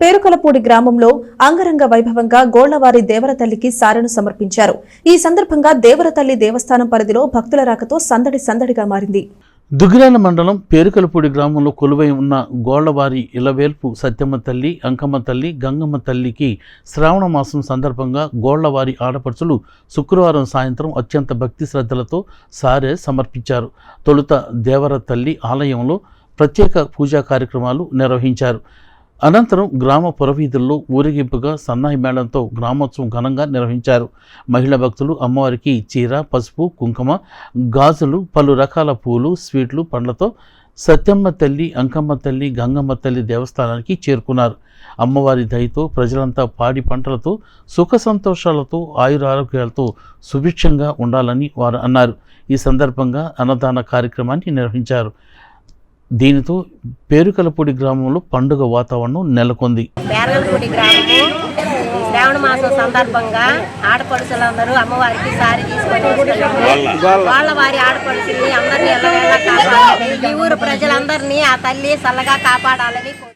పేరుకలపూడి గ్రామంలో అంగరంగ వైభవంగా గోళ్ళవారి దేవరతల్లికి సారెను సమర్పించారు. ఈ సందర్భంగా దేవరతల్లి దేవస్థానం పరిధిలో భక్తుల రాకతో సందడి సందడిగా మారింది. దుగ్గిరాల మండలం పేరుకలపూడి గ్రామంలో కొలువై ఉన్న గోళ్ళవారి ఇలవేల్పు సత్యమ్మ తల్లి అంకమ్మ తల్లి గంగమ్మ తల్లికి శ్రావణ మాసం సందర్భంగా గోళ్ళవారి ఆడపడుచులు శుక్రవారం సాయంత్రం అత్యంత భక్తి శ్రద్ధలతో సారే సమర్పించారు. తొలుత దేవర తల్లి ఆలయంలో ప్రత్యేక పూజా కార్యక్రమాలు నిర్వహించారు. అనంతరం గ్రామ పురవీధుల్లో ఊరేగింపుగా సన్నాయి మేళంతో గ్రామోత్సవం ఘనంగా నిర్వహించారు. మహిళా భక్తులు అమ్మవారికి చీర పసుపు కుంకుమ గాజులు పలు రకాల పూలు స్వీట్లు పండ్లతో సత్యమ్మ తల్లి అంకమ్మ తల్లి గంగమ్మ తల్లి దేవస్థానానికి చేరుకున్నారు. అమ్మవారి దయతో ప్రజలంతా పాడి పంటలతో సుఖ సంతోషాలతో ఆయురారోగ్యాలతో సుభిక్షంగా ఉండాలని వారు అన్నారు. ఈ సందర్భంగా అన్నదాన కార్యక్రమాన్ని నిర్వహించారు. దీనితో పేరుకలపూడి గ్రామంలో పండుగ వాతావరణం నెలకొంది. బేరగలపూడి గ్రామము. శ్రావణ మాసం సందర్భంగా ఆడపడుచులందరూ అమ్మవారికి సారి తీసుకొని. వాళ్ళ. వారి ఆడపడుచుల్ని అందరినీ ఎల్లవేళ కాపాడాలని ఈ ఊరు ప్రజలందరినీ ఆ తల్లి చల్లగా కాపాడాలని